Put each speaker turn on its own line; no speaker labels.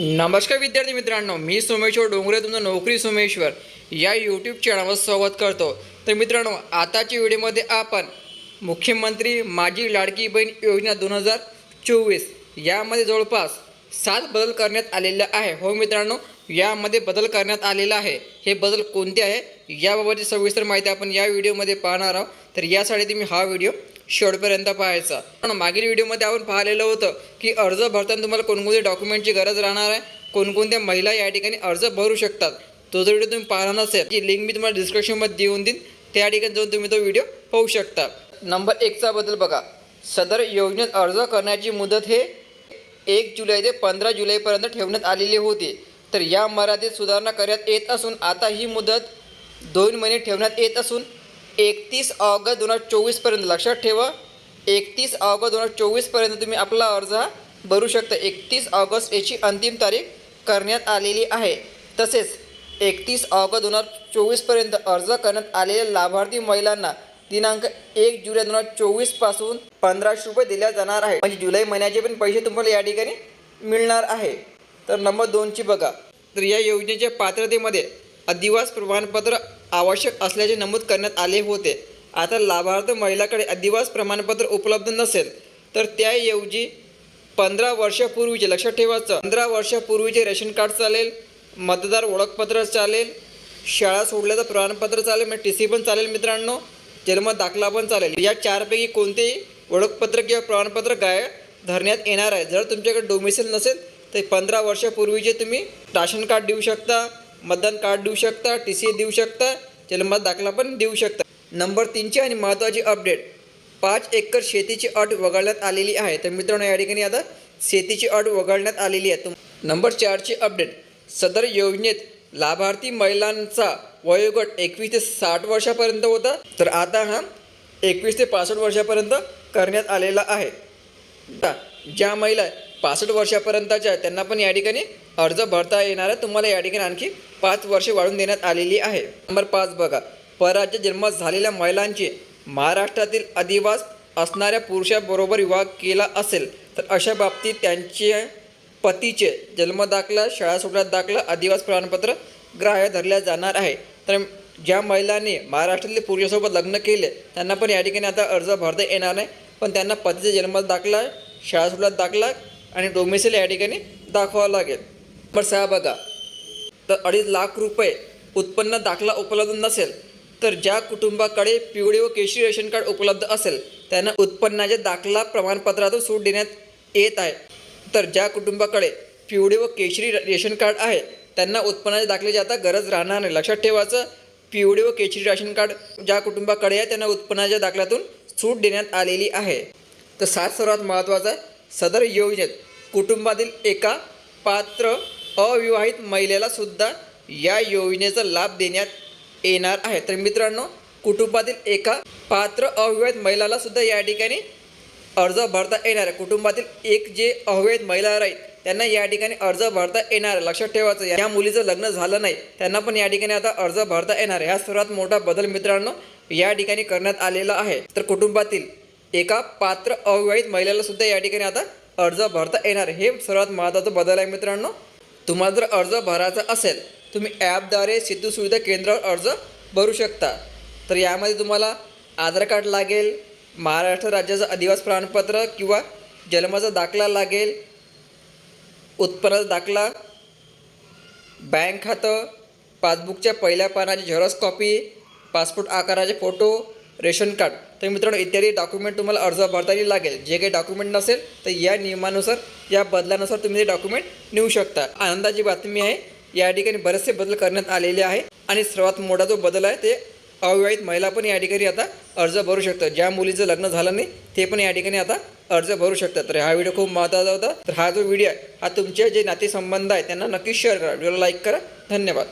नमस्कार विद्यार्थी मित्रांनो मी सोमेश्वर डोंगरे तुमचं नोकरी सोमेश्वर या यूट्यूब चॅनलवर स्वागत करतो. तर मित्रांनो आताच्या व्हिडिओमध्ये आपण मुख्यमंत्री माझी लाडकी बहीण योजना दोन हजार चोवीस यामध्ये जवळपास सात बदल करण्यात आलेले आहे. हो मित्रांनो यामध्ये बदल करण्यात आलेला आहे. हे बदल कोणते आहे? याबाबतची सविस्तर माहिती आपण या व्हिडिओमध्ये पाहणार आहोत. तर यासाठी तुम्ही हा व्हिडिओ शेवटपर्यंत पाहायचा. पण मागील व्हिडिओमध्ये आपण पाहिलेलं होतं की अर्ज भरताना तुम्हाला कोणकोणते डॉक्युमेंटची गरज राहणार आहे कोणकोणत्या महिला या ठिकाणी अर्ज भरू शकतात. तो जो व्हिडिओ तुम्ही पाहणार नसेल ती लिंक मी तुम्हाला डिस्क्रिप्शनमध्ये देऊन देईन. त्या ठिकाणी जाऊन तुम्ही तो व्हिडिओ पाहू शकता. नंबर एकचा बद्दल बघा. सदर योजनेत अर्ज करण्याची मुदत हे एक जुलै ते पंधरा जुलैपर्यंत ठेवण्यात आलेली होती. तर या मर्यादेत सुधारणा करण्यात येत असून आता ही मुदत दोन महिने ठेवण्यात येत असून एकतीस ऑगस्ट दोन हजार चोवीसपर्यंत लक्षात ठेवा एकतीस ऑगस्ट दोन हजार चोवीसपर्यंत तुम्ही आपला अर्ज हा भरू शकता. एकतीस ऑगस्ट याची अंतिम तारीख करण्यात आलेली आहे. तसेच एकतीस ऑगस्ट दोन हजार चोवीसपर्यंत अर्ज करण्यात आलेल्या लाभार्थी महिलांना दिनांक एक जुलै दोन हजार चोवीसपासून पंधराशे रुपये दिल्या जाणार आहे म्हणजे जुलै महिन्याचे पण पैसे तुम्हाला या ठिकाणी मिळणार आहे. तर नंबर दोनची बघा. तर या योजनेच्या पात्रतेमध्ये अधिवास प्रमाणपत्र आवश्यक असल्याचे नमूद करण्यात आले होते. आता लाभार्थ महिलाकडे अधिवास प्रमाणपत्र उपलब्ध नसेल तर त्याऐवजी पंधरा वर्षापूर्वीचे लक्षात ठेवायचं पंधरा वर्षापूर्वीचे रेशन कार्ड चालेल मतदार ओळखपत्र चालेल शाळा सोडल्याचं प्रमाणपत्र चालेल म्हणजे टी सी पण चालेल मित्रांनो जन्म दाखला पण चालेल. या चारपैकी कोणतेही ओळखपत्र किंवा प्रमाणपत्र गाय धरण्यात येणार आहे. जर तुमच्याकडे डोमिसिल नसेल तर पंधरा वर्षापूर्वीचे तुम्ही राशन कार्ड देऊ शकता. मतदान कार्ड देऊ शकता टी सी देऊ शकता जन्म दाखला पण देऊ शकता. नंबर तीनची आणि महत्त्वाची अपडेट पाच एकर शेतीची अट वगळण्यात आलेली आहे. तर मित्रांनो या ठिकाणी आता शेतीची अट वगळण्यात आलेली आहे. तुम नंबर चारची अपडेट सदर योजनेत लाभार्थी महिलांचा वयोगट एकवीस ते साठ वर्षापर्यंत होता. तर आता हा एकवीस ते पासष्ट वर्षापर्यंत करण्यात आलेला आहे. ज्या महिला पासष्ट वर्षापर्यंतच्या त्यांना पण या ठिकाणी अर्ज भरता येणार आहे. तुम्हाला या ठिकाणी आणखी पाच वर्षे वाढून देण्यात आलेली आहे. नंबर पाच बघा. परराज्य जन्म झालेल्या महिलांची महाराष्ट्रातील अधिवास असणाऱ्या पुरुषाबरोबर विवाह केला असेल तर अशा बाबतीत त्यांचे पतीचे जन्मदाखला शाळा सोडण्यात दाखला अधिवास प्रमाणपत्र ग्राह्य धरल्या जाणार आहे. तर ज्या महिलांनी महाराष्ट्रातील पुरुषासोबत लग्न केले त्यांना पण या ठिकाणी आता अर्ज भरता येणार नाही. पण त्यांना पतीचा जन्म दाखला शाळा सोडण्यात दाखला आणि डोमेसिल या ठिकाणी दाखवावं लागेल. पण सहा बघा. तर अडीच लाख रुपये उत्पन्न दाखला उपलब्ध नसेल तर ज्या कुटुंबाकडे पिवळे व केशरी रेशन कार्ड उपलब्ध असेल त्यांना उत्पन्नाच्या दाखला प्रमाणपत्रातून सूट देण्यात येत आहे. तर ज्या कुटुंबाकडे पिवळे व केशरी रेशन कार्ड आहे त्यांना उत्पन्नाच्या दाखल्याची आता गरज राहणार नाही. लक्षात ठेवायचं पिवळे व केशरी रेशन कार्ड ज्या कुटुंबाकडे आहे त्यांना उत्पन्नाच्या दाखल्यातून सूट देण्यात आलेली आहे. तर सात सर्वात महत्त्वाचं आहे सदर योजनेत कुटुंबातील एका पात्र अविवाहित महिलेला सुद्धा या योजनेचा लाभ देण्यात येणार आहे. तर मित्रांनो कुटुंबातील एका पात्र अविवाहित महिलाला सुद्धा या ठिकाणी अर्ज भरता येणार आहे. कुटुंबातील एक जे अविवाहित महिला राहील त्यांना या ठिकाणी अर्ज भरता येणार आहे. लक्षात ठेवायचं या मुलीचं लग्न झालं नाही त्यांना पण या ठिकाणी आता अर्ज भरता येणार आहे. हा सर्वात मोठा बदल मित्रांनो या ठिकाणी करण्यात आलेला आहे. तर कुटुंबातील एका पात्र अविवाहित महिलेला सुद्धा या ठिकाणी आता अर्ज भरता येणार. हे सर्वात महत्त्वाचं बदल आहे मित्रांनो. तुम्हाला जर अर्ज भरायचा असेल तुम्ही ॲपद्वारे सिद्धू सुविधा केंद्रावर अर्ज भरू शकता. तर यामध्ये तुम्हाला आधार कार्ड लागेल महाराष्ट्र राज्याचं अधिवास प्रमाणपत्र किंवा जन्माचा दाखला लागेल उत्पन्नाचा दाखला बँक खातं पासबुकच्या पहिल्या पानाची झेरॉक्स कॉपी पासपोर्ट आकाराचे फोटो रेशन कार्ड. तर मित्रांनो इत्यादी डॉक्युमेंट तुम्हाला अर्ज भरताना लागेल. जे काही डॉक्युमेंट नसेल तर या नियमानुसार या बदलानुसार तुम्ही ते डॉक्युमेंट नेऊ शकता. आनंदाची बातमी आहे या ठिकाणी बरेचसे बदल करण्यात आलेले आहे आणि सर्वात मोठा जो बदल आहे ते अविवाहित महिला पण या ठिकाणी आता अर्ज भरू शकतात. ज्या मुलीचं लग्न झालं नाही ते पण या ठिकाणी आता अर्ज भरू शकतात. तर हा व्हिडिओ खूप महत्त्वाचा होता. तर हा जो व्हिडिओ आहे हा तुमचे जे नातेसंबंध आहे त्यांना नक्कीच शेअर करा. व्हिडिओला लाईक करा. धन्यवाद.